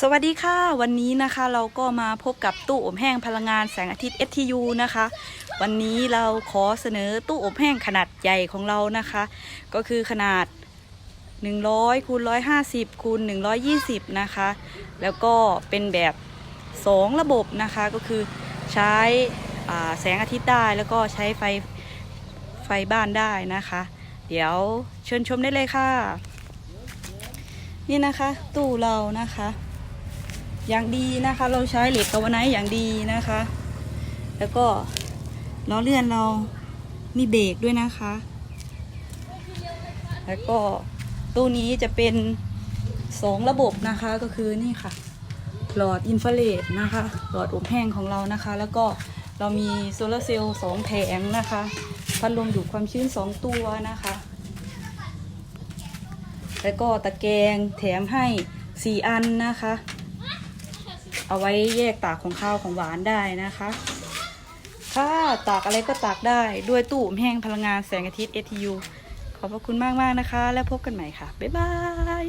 สวัสดีค่ะ วันนี้นะคะเราก็มาพบกับตู้อบแห้งพลังงานแสงอาทิตย์ STU นะคะ วันนี้เราขอเสนอตู้อบแห้งขนาดใหญ่ของเรานะคะ ก็คือขนาด 100คูณ150คูณ120 นะคะ แล้วก็เป็นแบบ 2 ระบบนะคะก็คือใช้แสงอาทิตย์ได้แล้วก็ใช้ไฟไฟบ้านได้นะคะ เดี๋ยวเชิญชมได้เลยค่ะ นี่นะคะตู้เรานะคะ อย่างดีนะคะ เราใช้เหล็กกาวไนท์อย่างดีนะคะ แล้วก็ล้อเลื่อนเรามีเบรกด้วยนะคะ แล้วก็ตู้นี้จะเป็นสองระบบนะคะก็คือนี่ค่ะ หลอดอินฟราเรดนะคะ หลอดอบแห้งของเรานะคะ แล้วก็เรามีโซลาร์เซลล์สองแผงนะคะ พัดลมดูดความชื้นสองตัวนะคะ แล้วก็ตะแกรงแถมให้สี่อันนะคะ เอาไว้แยกตากของข้าวของหวานได้นะคะค่ะตากอะไรก็ตากได้ด้วยตู้แห้งพลังงานแสงอาทิตย์ ATU ขอบพระคุณมาก ๆ นะคะ แล้วพบกันใหม่ค่ะ บ๊ายบาย